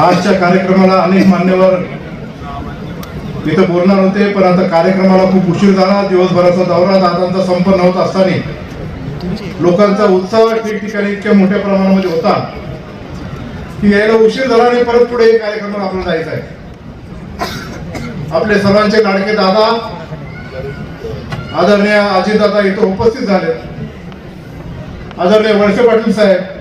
आजच्या कार्यक्रमाला अनेक मान्यवर तिथं बोलणार होते पण आता कार्यक्रमाला खूप उशीर झाला. दिवसभराचा दौरा दादांचा संपन्न होत असताना लोकांचा उत्साह ठिकठिकाणी इतक्या मोठ्या प्रमाणामध्ये होता की यायला उशीर झाला आणि परत पुढे कार्यक्रमाला आपल्याला जायचं आहे. आपले सर्वांचे लाडके दादा आदरणीय अजितदादा इथं उपस्थित झाले. आदरणीय वळसे पाटील साहेब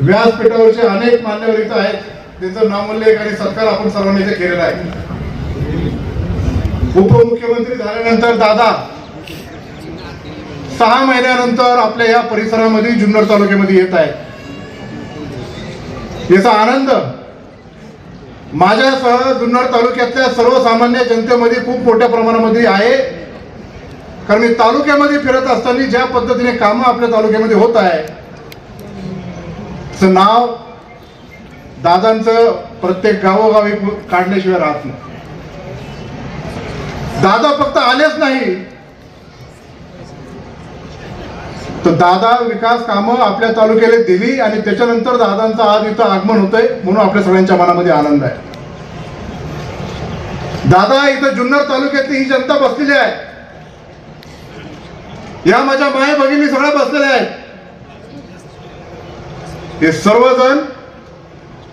व्यासपीठावरचे अनेक मान्यवर इथं आहेत. त्यांचं नामोल्लेख आणि सत्कार आपण सर्वांनी इथे केलेला आहे. उपमुख्यमंत्री झाल्यानंतर दादा सहा महिन्यानंतर आपल्या या परिसरामध्ये जुन्नर तालुक्यामध्ये येत आहेत याचा आनंद माझ्यासह जुन्नर तालुक्यातल्या सर्वसामान्य जनतेमध्ये खूप मोठ्या प्रमाणामध्ये आहे. कारण मी तालुक्यामध्ये फिरत असताना ज्या पद्धतीने कामं आपल्या तालुक्यामध्ये होत आहे चं नाव दादांचं प्रत्येक गावोगावी काढल्याशिवाय राहत नाही. दादा फक्त आलेच नाही. तर दादा विकास कामं आपल्या तालुक्याला दिली आणि त्याच्यानंतर दादांचं आज इथं आगमन होतंय म्हणून आपल्या सगळ्यांच्या मनामध्ये आनंद आहे. दादा इथं जुन्नर तालुक्यातली ही जनता बसलेली आहे. या माझ्या माय भगिनी सगळ्या बसलेल्या आहेत. हे सर्वजण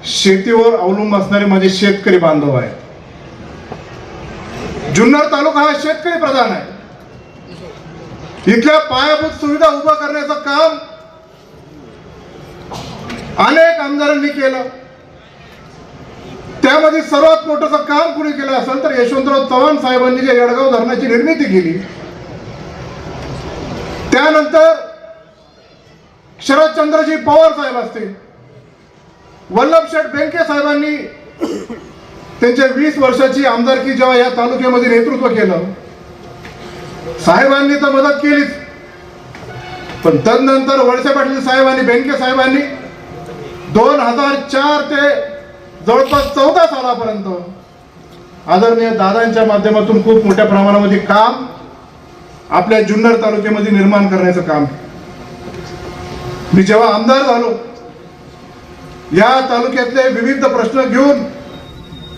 शेतीवर अवलंबून असणारे माझे शेतकरी बांधव आहेत. जुन्नर तालुका हा शेतकरी प्रधान आहे. इथल्या पायाभूत सुविधा उभा करण्याचं काम अनेक आमदारांनी केलं. त्यामध्ये सर्वात मोठं काम कुणी केलं असेल तर यशवंतराव चव्हाण साहेबांनी जे येडगाव धरणाची निर्मिती केली. त्यानंतर शरदचंद्रजी पवार साहेब असतील. वल्लभ शेठ बेंके साहेबांनी त्यांच्या वीस वर्षाची आमदारकी जेव्हा या तालुक्यामध्ये नेतृत्व केलं साहेबांनी तर मदत केलीच. पण तदनंतर वळसे पाटील साहेबांनी बेंके साहेबांनी दोन हजार चार ते जवळपास चौदा सालापर्यंत आदरणीय दादांच्या माध्यमातून खूप मोठ्या प्रमाणामध्ये काम आपल्या जुन्नर तालुक्यामध्ये निर्माण करण्याचं काम मी जेव्हा आमदार झालो या तालुक्यातले विविध प्रश्न घेऊन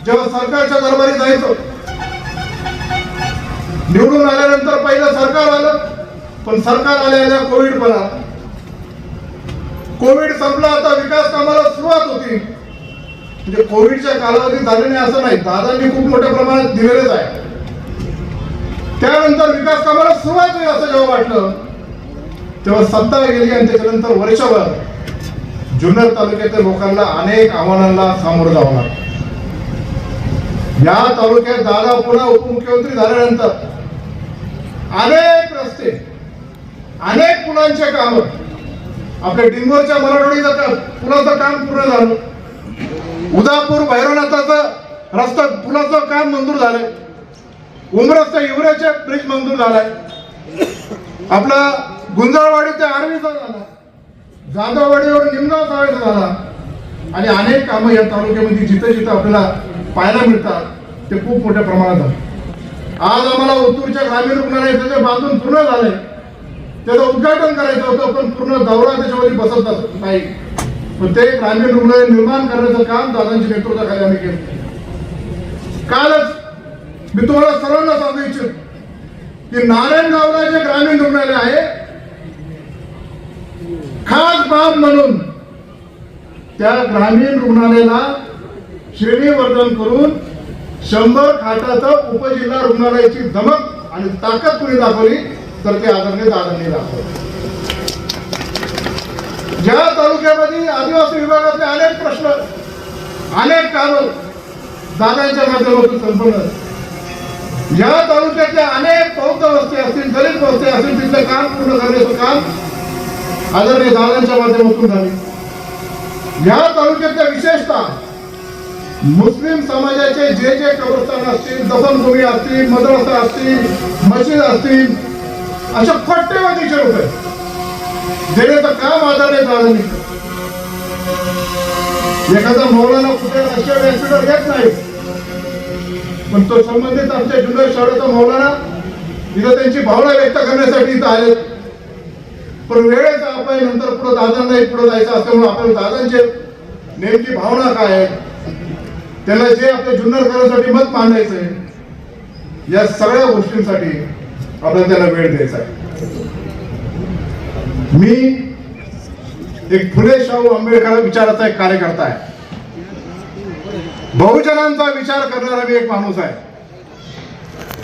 जेव्हा सरकारच्या दरबारी जायचो निवडून आल्यानंतर पहिलं सरकार आलं पण सरकार आल्या आल्या कोविड पण आला. कोविड संपला आता विकास कामाला सुरुवात होती. म्हणजे कोविडच्या कालावधीत झाले नाही असं नाही दादांनी खूप मोठ्या प्रमाणात दिलेलेच आहे. त्यानंतर विकास कामाला सुरुवात होईल असं जेव्हा वाटलं तेव्हा सत्ता गेली आणि त्याच्यानंतर वर्षभर जुन्नर तालुक्यातील लोकांना अनेक आव्हानांना सामोरं जावं लागलं. या तालुक्यात दादा पुन्हा उपमुख्यमंत्री झाल्यानंतर अनेक रस्ते अनेक पुलांचे काम आपल्या डिंगोरच्या मराठवाडीचं का- पुलाचं काम पूर्ण झालं. उदापूर भैरवनाथाचं रस्ता पुलाचं काम मंजूर झालंय. उमरस्ता युवराच्या ब्रिज मंजूर झालाय. आपला गुंजाळवाडी ते आर्वीचा झाला. जाधववाडीवर निमगाव सावेचा झाला. आणि अनेक कामं या तालुक्यामध्ये जिथं जिथं आपल्याला पाहायला मिळतात ते खूप मोठ्या प्रमाणात झाले. आज आम्हाला ओतूरच्या ग्रामीण रुग्णालय त्याच्या बांधून पूर्ण झालंय त्याचं उद्घाटन करायचं होतं पण पूर्ण दौरा त्याच्यामध्ये बसत नाही. पण ते ग्रामीण रुग्णालय निर्माण करण्याचं काम दादांच्या नेतृत्वाखाली आम्ही केलं. कालच मी तुम्हाला सर्वांना सांगू इच्छित की नारायणगावला जे ग्रामीण रुग्णालय आहे खास बाब म्हणून त्या ग्रामीण रुग्णालयाला श्रेणीवर्धन करून शंभर खाटाचं उपजिल्हा रुग्णालयाची धमक आणि ताकद कुणी दाखवली तर ते आदरणीय दादांनी दाखवले. ज्या तालुक्यामध्ये आदिवासी विभागातले अनेक प्रश्न अनेक कारण दादांच्या माध्यमातून संपन्न या तालुक्यातल्या अनेक बौद्ध वस्ती असतील दलित वस्ती असतील तिथलं काम पूर्ण करण्याचं काम आदरणीय दादांच्या माध्यमातून झाली. या तालुक्यातल्या विशेषतः मुस्लिम समाजाचे जे जे कब्रस्तान असतील दफनभूमी असतील मद्रसा असतील मशीद असतील अशा कोट्यवधीचे रुपये देण्याचं काम आदरणीय दादांनी एखादा मौलाना कुठे राष्ट्रीय ऍक्सिडेंट येत नाही पण तो संबंधित आमच्या जुन्या शहराचा मौलाना इथं त्यांची भावना व्यक्त करण्यासाठी इथं आले पण वेळेचा आपण नंतर पुढे दादांनाही पुढे जायचं असल्यामुळे आपण दादांचे नेमकी भावना काय आहे त्याला जे आपल्या जुन्नरकरांसाठी मत मांडायचंय या सगळ्या गोष्टींसाठी आपल्याला त्याला वेळ द्यायचा आहे. मी एक फुले शाहू आंबेडकर विचाराचा एक कार्यकर्ता आहे. बहुजनांचा विचार करणारा मी एक माणूस आहे.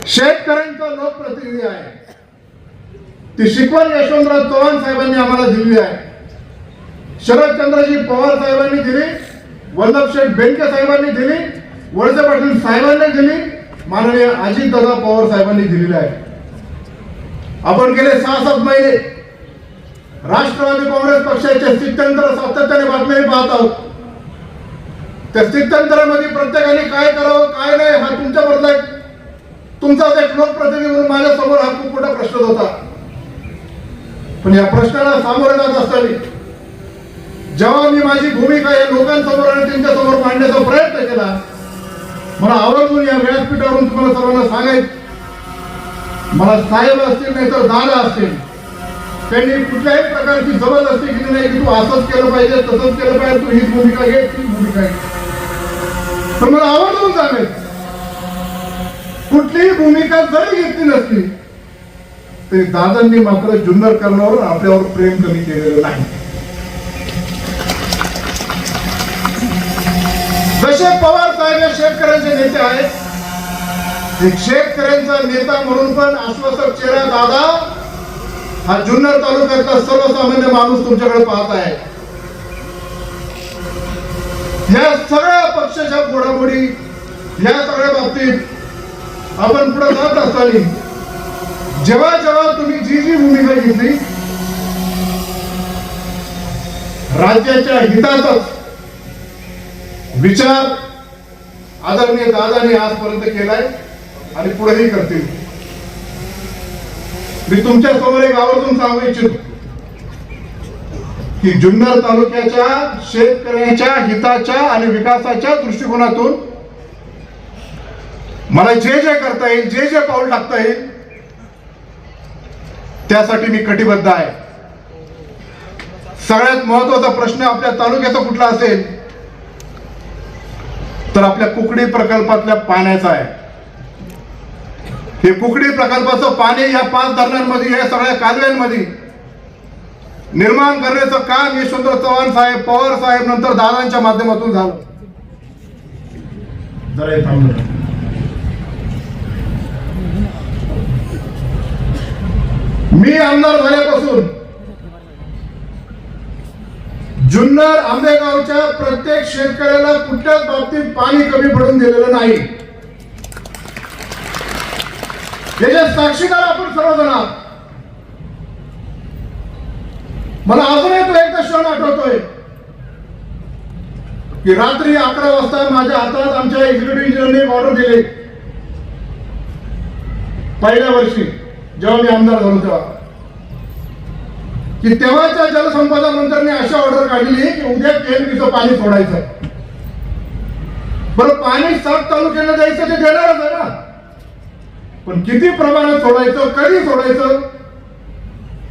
शेतकऱ्यांचा लोकप्रतिनिधी आहे. ती शिकवण यशवंतराव चव्हाण साहेबांनी आम्हाला दिली आहे. शरदचंद्रजी पवार साहेबांनी दिली वल्लभशेठ बेनके साहेबांनी दिली वळसे पाटील साहेबांनी दिली माननीय अजितदादा पवार साहेबांनी दिलेली आहे. आपण गेले सहा सात महिने. राष्ट्रवादी काँग्रेस पक्षाचे स्थित्यंतर सातत्याने बातम्या पाहत आहोत. त्या स्थित्यंतरामध्ये प्रत्येकाने काय करावं काय नाही हा तुमच्या बदला तुमचाच एक लोकप्रतिनिधी म्हणून माझ्यासमोर हा खूप मोठा प्रश्न होता. पण या प्रश्नाला सामोरे जात असताना जेव्हा मी माझी भूमिका या लोकांसमोर आणि त्यांच्यासमोर मांडण्याचा प्रयत्न केला मला आवर्जून या व्यासपीठावरून तुम्हाला सर्वांना सांगायचं मला साहेब असतील नाही तर दादा असतील त्यांनी कुठल्याही प्रकारची जबरदस्ती केली नाही की तू असंच केलं पाहिजे तसंच केलं पाहिजे तू हीच भूमिका घे ती भूमिका घे. तर मला आवर्जून सांगायचं कुठलीही भूमिका जरी घेतली नसती तरी दादांनी मात्र जुन्नर करण्यावर आपल्यावर प्रेम कमी केलेलं नाही. जसे पवार साहेब हे शेतकऱ्यांचे नेते आहेत एक शेतकऱ्यांचा नेता म्हणून पण आश्वासक चेहरा दादा हा जुन्नर तालुक्यातला सर्वसामान्य माणूस तुमच्याकडे पाहत आहे. या सगळ्या पक्षाच्या घोडामोडी या सगळ्या बाबतीत आपण पुढे जात असताना जेव्हा जेव्हा तुम्ही जी जी भूमिका घेतली राज्याच्या हितातच विचार आदरणीय दादाने आजपर्यंत केलाय आणि पुढेही करतील. मी तुमच्यासमोर एक आवर्जून सांगू इच्छितो की जुन्नर तालुक्याच्या शेतकऱ्याच्या हिताच्या आणि विकासाच्या दृष्टिकोनातून मला जे जे करता येईल जे जे पाऊल टाकता येईल त्यासाठी मी कटिबद्ध आहे. सगळ्यात महत्त्वाचा प्रश्न आपल्या तालुक्याचा कुठला असेल तर आपल्या कुकडी प्रकल्पातल्या पाण्याचा आहे. हे कुकडी प्रकल्पाचं पाणी या पाच धरणांमध्ये या सगळ्या कालव्यांमध्ये निर्माण करण्याचं काम यशवंतराव चव्हाण साहेब पवार साहेब नंतर दादांच्या माध्यमातून झालं. मी आमदार झाल्यापासून जुन्नर आंबेगावच्या प्रत्येक शेतकऱ्याला कुठल्याच बाबतीत पाणी कमी पडून दिलेलं नाही. त्याच्या साक्षीदार आपण सर्वजण. आहात मला अजूनही तो एकदा क्षण आठवतोय. की रात्री अकरा वाजता माझ्या हातात आमच्या एक्झिक्युटिव्ह इंजिनिअरने ऑर्डर दिली. पहिल्या वर्षी जेव्हा मी आमदार झालो तेव्हा. की तेव्हाच्या जलसंपदा मंत्र्यांनी अशी ऑर्डर काढली की उद्या केंद्रीचं पाणी सोडायचं. बरं पाणी सात तालुक्याला द्यायचं ते देणारच आहे ना. पण किती प्रमाणात सोडायचं कधी सोडायचं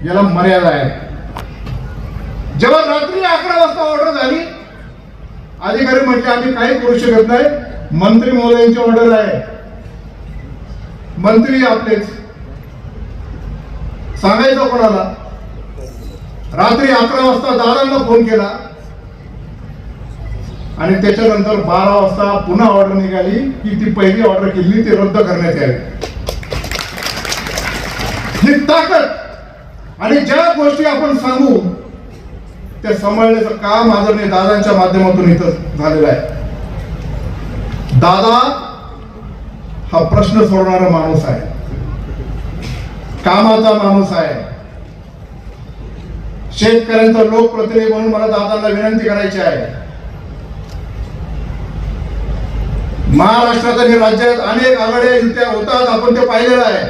याला मर्यादा आहे. जेव्हा रात्री अकरा वाजता ऑर्डर झाली अधिकारी म्हटले आम्ही काही करू शकत नाही. मंत्री महोदयांची ऑर्डर आहे. मंत्री आपलेच. सांगायचं कोणाला? रात्री अकरा वाजता दादांना फोन केला. आणि त्याच्यानंतर बारा वाजता पुन्हा ऑर्डर निघाली की ती पहिली ऑर्डर केली ती रद्द करण्यात यावी. ही ताकद आणि ज्या गोष्टी आपण सांगू त्या सांभाळण्याचं काम आदरणीय दादांच्या माध्यमातून इथं झालेलं आहे. दादा हा प्रश्न सोडणारा माणूस आहे. कामाचा माणूस आहे. शेतकऱ्यांचा लोकप्रतिनिधी म्हणून मला दादांना विनंती करायची आहे. महाराष्ट्रात आणि राज्यात अनेक आघाड्या युत्या होतात आपण ते पाहिलेलं आहे.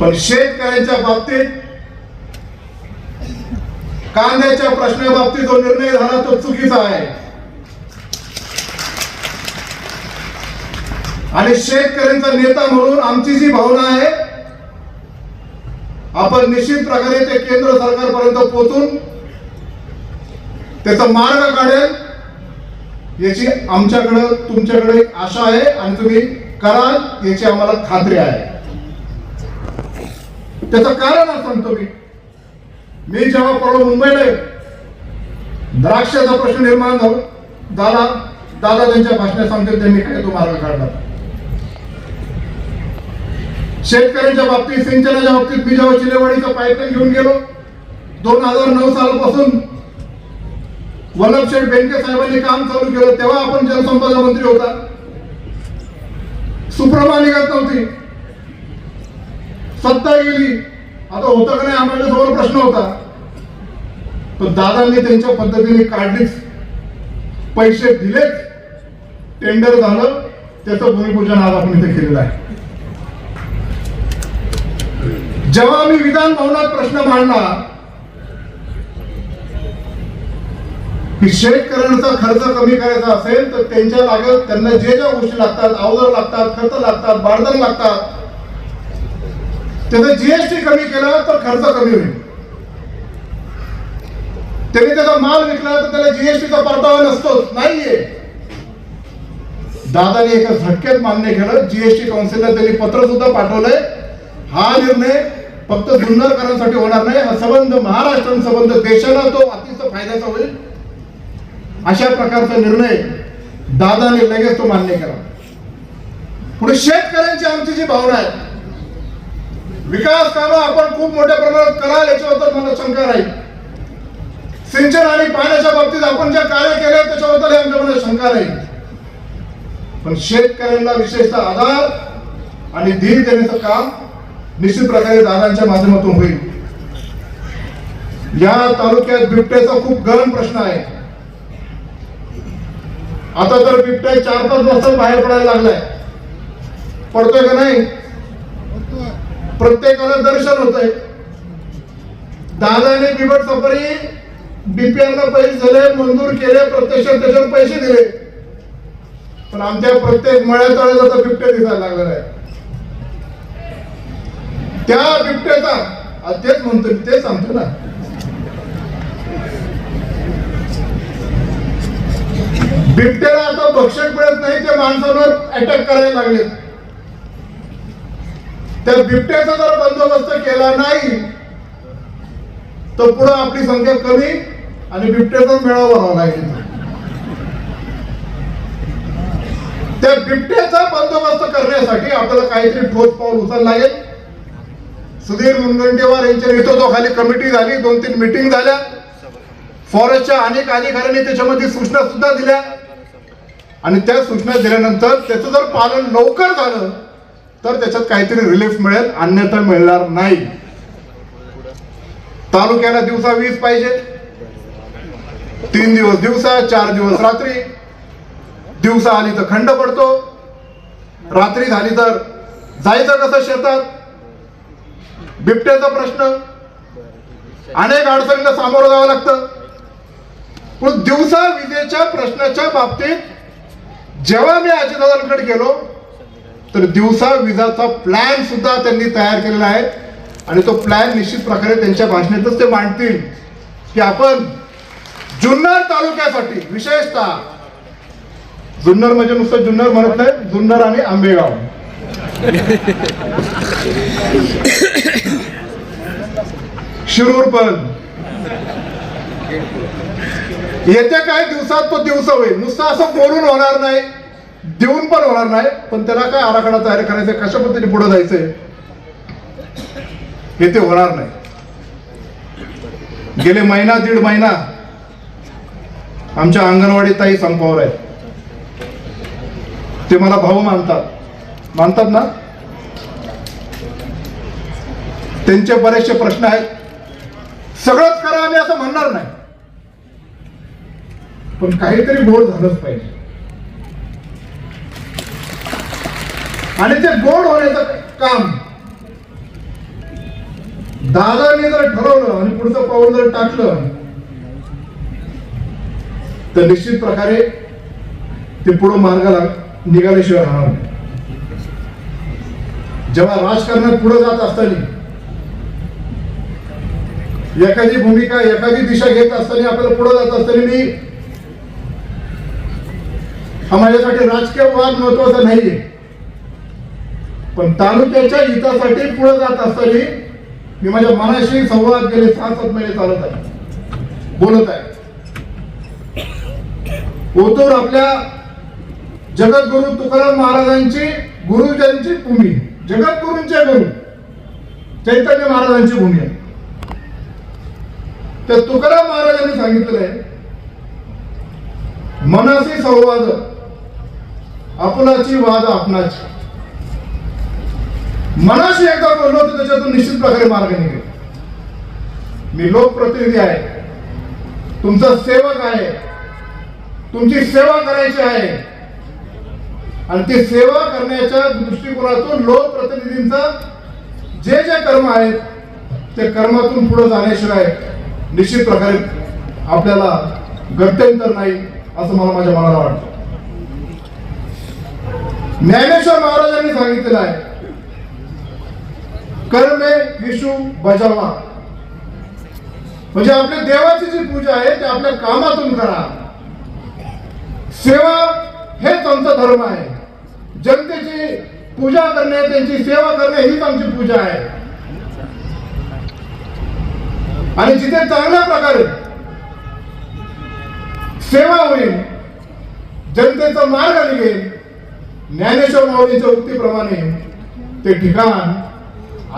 पण शेतकऱ्यांच्या बाबतीत कांद्याच्या प्रश्नाबाबतीत जो निर्णय झाला तो चुकीचा आहे. आणि शेतकऱ्यांचा नेता म्हणून आमची जी भावना आहे आपण निश्चित प्रकारे ते केंद्र सरकारपर्यंत पोहोचून त्याचा मार्ग काढेल याची आमच्याकडं तुमच्याकडे आशा आहे आणि तुम्ही कराल याची आम्हाला खात्री आहे. त्याचं कारण सांगतो मी. मी जेव्हा पडलो मुंबईला द्राक्षाचा प्रश्न निर्माण झाला झाला दादा त्यांच्या भाषणात सांगतील त्यांनी काय तो मार्ग काढला. शेतकऱ्यांच्या बाबतीत सिंचनाच्या बाबतीत मी जेव्हा चिलेवाडीचा पाईपलाईन घेऊन गेलो. दोन हजार नऊ सालापासून वल्लभशेठ बेंके साहेबांनी काम चालू केलं तेव्हा आपण जलसंपदा मंत्री होता. सुप्रमा निघत नव्हती. सत्ता गेली. आता होतं का नाही आम्हाला समोर प्रश्न होता. पण दादांनी त्यांच्या पद्धतीने काढलीच. पैसे दिलेच. टेंडर झालं. त्याचं भूमिपूजन आज आपण इथे केलेलं आहे. जेव्हा आम्ही विधान भवनात प्रश्न मांडला की शेतकऱ्यांचा खर्च कमी करायचा असेल तर त्यांच्या लागत त्यांना जे ज्या गोष्टी लागतात अवजार लागतात खर्च लागतात बारदान लागतात त्याचं जीएसटी कमी केलं तर खर्च कमी होईल. त्यांनी त्याचा माल विकला तर त्याला जीएसटीचा परतावा नसतोच नाहीये. दादाने एका झटक्यात मान्य केलं जीएसटी काउन्सिलला त्यांनी पत्र सुद्धा पाठवलंय. हा निर्णय फक्त जुन्नरकरांसाठी होणार नाही हा संबंध महाराष्ट्र संबंध देशाला तो अतिशय फायद्याचा होईल. अशा प्रकारचा निर्णय दादाने लगेच तो मान्य केला. पुढे शेतकऱ्यांची आमची जी भावना आहे विकास कामं आपण खूप मोठ्या प्रमाणात कराल याच्याबद्दल मला शंका राहील सिंचन आणि पाण्याच्या बाबतीत आपण जे कार्य केले त्याच्याबद्दल आमच्या मनात शंका राहील पण शेतकऱ्यांना विशेषतः आधार आणि धीर देण्याचं काम निश्चित प्रकारे दादांच्या माध्यमातून होईल. या तालुक्यात बिबट्याचा खूप गरम प्रश्न आहे. आता तर बिबट्या चार पाच वाजता बाहेर पडायला लागलाय. पडतोय का नाही? प्रत्येकाला दर्शन होतंय. दादाने बिबट सफारी बीपीआर पैसे झाले मंजूर केले प्रत्यक्ष त्याच्यावर पैसे दिले. पण आमच्या प्रत्येक मळ्यात आता बिबट्या दिसायला लागलेला आहे. त्या बिबट्याचा. तेच म्हणतो मी, तेच सांगतो ना. बिबट्याला आता भक्षक मिळत नाही ते माणसांवर अटॅक करायला लागले. त्या बिबट्याचा जर बंदोबस्त केला नाही तर पुढे आपली संख्या कमी आणि बिबट्याचा मेळावा भरावा लागेल. त्या बिबट्याचा बंदोबस्त करण्यासाठी आपल्याला काहीतरी ठोस पाऊल उचल लागेल. सुधीर मुनगंटीवार यांच्या नेतृत्वाखाली कमिटी झाली दोन तीन मिटिंग झाल्या. फॉरेस्टच्या अनेक अधिकाऱ्यांनी त्याच्यामध्ये सूचना सुद्धा दिल्या. आणि त्या सूचना दिल्यानंतर त्याचं जर पालन लवकर झालं तर त्याच्यात काहीतरी रिलीफ मिळेल अन्यथा मिळणार नाही. तालुक्याला दिवसा वीज पाहिजे. तीन दिवस दिवसा चार दिवस रात्री. दिवसा आली तर खंड पडतो. रात्री झाली तर जायचं कसं शेतात? बिबट्याचा प्रश्न. अनेक अडचणींना सामोरं जावं लागतं. पण दिवसा विजेच्या प्रश्नाच्या बाबतीत जेव्हा मी अजितदादांकडे गेलो तर दिवसा विजाचा प्लॅन सुद्धा त्यांनी तयार केलेला आहे. आणि तो प्लॅन निश्चित प्रकारे त्यांच्या भाषणातच ते मांडतील की आपण जुन्नर तालुक्यासाठी विशेषतः जुन्नर म्हणजे नुसतं जुन्नर म्हणत नाही जुन्नर आणि आंबेगाव. शिरूर पण. येत्या काही दिवसात तो दिवस होईल. नुसतं असं बोलून होणार नाही. देऊन पण होणार नाही. पण त्याला काय आराखडा तयार करायचा कशा पद्धतीने पुढे जायचंय? हे ते होणार नाही. गेले महिना दीड महिना. आमच्या अंगणवाडी ताई संपावर आहेत. ते मला भाऊ मानतात. मानतात ना? त्यांचे बरेचसे प्रश्न आहेत. सगळंच करा आम्ही असं म्हणणार नाही. पण काहीतरी गोड झालंच पाहिजे. आणि ते गोड होण्याचं काम. दादाने जर ठरवलं आणि पुढचं पाऊल जर टाकलं तर निश्चित प्रकारे ते पुढं मार्गाला निघाल्याशिवाय राहणार नाही. जेव्हा राजकारणात पुढे जात असताना एखादी भूमिका एखादी दिशा घेत असताना आपल्याला पुढे जात असताना मी हा माझ्यासाठी राजकीय वाद महत्त्वाचा नाहीये. पण तालुक्याच्या हितासाठी पुढे जात असताना मी माझ्या मनाशी संवाद गेले सहा सात महिने चालत आहे बोलत आहे. ओतूर आपल्या जगद्गुरु तुकाराम महाराजांची गुरुजांची भूमी जगद्गुरूंच्या गुरु चैतन्य महाराजांची भूमी आहे. त्या तुकाराम महाराजांनी सांगितलंय मनाशी संवाद आपलाची वाद आपणाची. मनाशी एकदा बोललो तर त्याच्यातून निश्चित प्रकारे मार्ग निघेल. मी लोकप्रतिनिधी आहे. तुमचा सेवक आहे. तुमची सेवा करायची आहे. आणि ती सेवा करण्याच्या दृष्टिकोनातून लोकप्रतिनिधींचा जे जे कर्म आहेत ते कर्मातून पुढे जाण्याशिवाय निश्चित प्रकारे आपल्याला गत्यंतर नाही असं मला माझ्या मनाला वाटतं. ज्ञानेश्वर महाराजांनी सांगितलेलं आहे कर्मे विशू बजावा म्हणजे आपल्या देवाची जी पूजा आहे ते आपल्या कामातून करा. सेवा हेच आमचा धर्म आहे. जनतेची पूजा करणे त्यांची सेवा करणे हीच आमची पूजा आहे. आणि जिथे चांगल्या प्रकारे सेवा होईल जनतेचा मार्ग निघेल ज्ञानेश्वर माऊलीच्या उक्तीप्रमाणे ते ठिकाण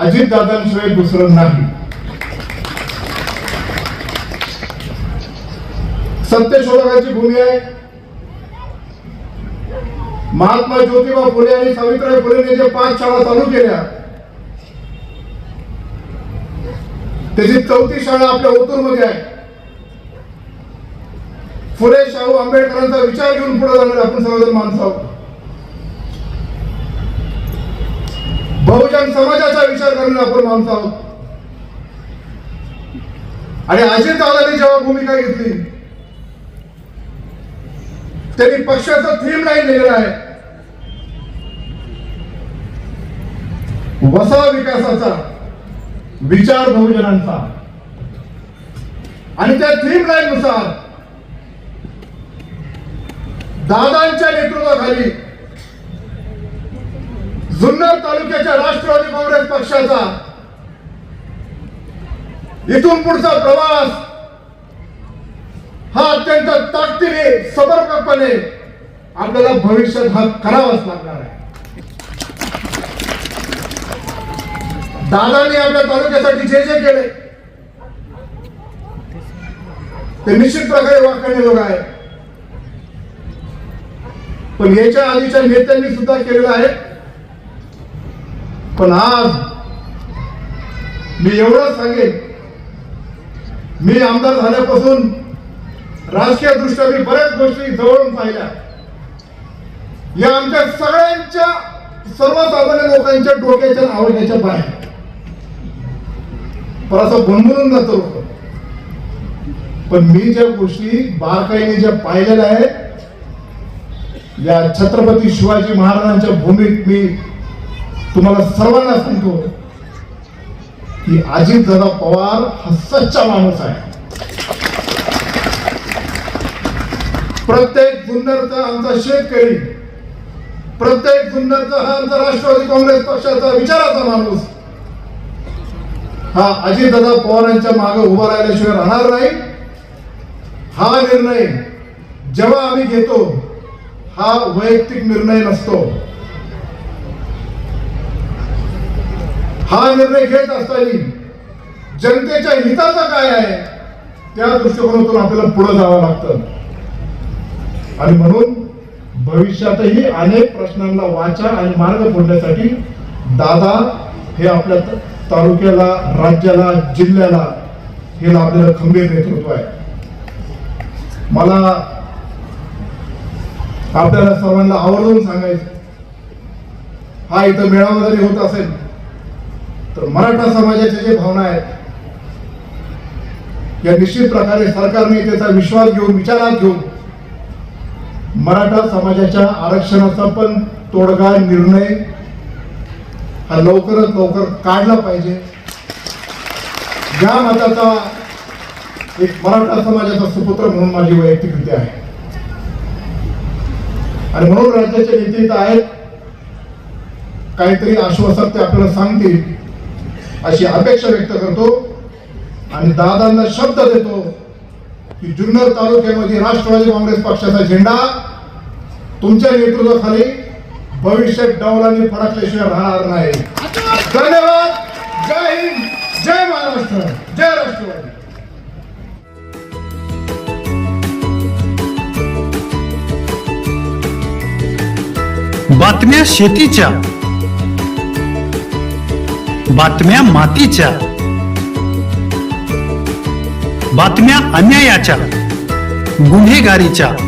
अजितदादांशिवाय दुसरं नाही. सत्यशोधकाची भूमी आहे. महात्मा ज्योतिबा फुले आणि सावित्रीबाई फुलेने जे पाच शाळा चालू केल्या त्याची चौथी शाळा आपल्या ओतूरमध्ये आहे. फुले शाहू आंबेडकरांचा विचार घेऊन पुढे जाणार आपण सर्वजण माणसं आहोत. बहुजन समाजाचा विचार करणार आपण माणसं आहोत. आणि अजित दादांनी जेव्हा भूमिका घेतली त्यांनी पक्षाचा थीम नाही लिहिलेला आहे. वसा विकासाचा. विचार बहुजनांचा. आणि त्या थीम लाईन नुसार दादांच्या नेतृत्वाखाली जुन्नर तालुक्याच्या राष्ट्रवादी काँग्रेस पक्षाचा इथून पुढचा प्रवास हा अत्यंत ताकदीने समर्पकपणे आपल्याला भविष्यात हा करावाच लागणार आहे. दादांनी आपल्या तालुक्यासाठी जे जे केले ते निश्चित प्रकारे वाखाणण्याजोग आहे पण याच्या आधीच्या नेत्यांनी सुद्धा केलेलं आहे. पण आज मी एवढंच सांगेन मी आमदार झाल्यापासून राजकीय दृष्ट्या मी बऱ्याच गोष्टी जवळून पाहिल्या. या आमच्या सगळ्यांच्या सर्वसामान्य लोकांच्या डोक्याच्या आणि आवडण्याच्या बाहेर. पण असं भुणभुणून जातो पण मी ज्या गोष्टी बारकाईने ज्या पाहिलेल्या आहेत या छत्रपती शिवाजी महाराजांच्या भूमीत मी तुम्हाला सर्वांना सांगतो की अजितदादा पवार हा सच्चा माणूस आहे. प्रत्येक जुन्नरचा आमचा शेतकरी प्रत्येक जुन्नरचा हा आमचा राष्ट्रवादी काँग्रेस पक्षाचा विचाराचा माणूस. हा अजितदादा पवारांच्या मागे उभा राहिल्याशिवाय राहणार नाही. हा निर्णय जेव्हा आम्ही घेतो हा वैयक्तिक निर्णय नसतो. हा निर्णय घेत असताना जनतेच्या हिताचा काय आहे त्या दृष्टिकोनातून आपल्याला पुढे जावं लागतं. आणि म्हणून भविष्यातही अनेक प्रश्नांना वाचा आणि मार्ग फोडण्यासाठी दादा हे आपल्या तालुक्याला राज्याला जिल्ह्याला हे लाभलेलं खंबीर नेतृत्व आहे. मला आपल्याला सर्वांना आवर्जून सांगायचं हा इथं मेळावा जरी होत असेल तर मराठा समाजाच्या जे भावना आहेत या निश्चित प्रकारे सरकारने त्याचा विश्वास घेऊन विचारात घेऊन मराठा समाजाच्या आरक्षणाचा पण तोडगा निर्णय हा लवकरात लवकर काढला पाहिजे. या मताचा एक मराठा समाजाचा सुपुत्र म्हणून माझी वैयक्तिक कृती आहे. आणि म्हणून राज्याचे नेते इथं आहेत. काहीतरी आश्वासक ते आपल्याला सांगतील अशी अपेक्षा व्यक्त करतो. आणि दादांना शब्द देतो की जुन्नर तालुक्यामध्ये राष्ट्रवादी काँग्रेस पक्षाचा झेंडा तुमच्या नेतृत्वाखाली भविष्यात डौलांनी फडकल्याशिवाय राहणार नाही. धन्यवाद. जय हिंद. जय महाराष्ट्र. जय राष्ट्रवादी. बातम्या शेतीच्या. बातम्या मातीच्या. बातम्या अन्यायाच्या. गुन्हेगारीच्या.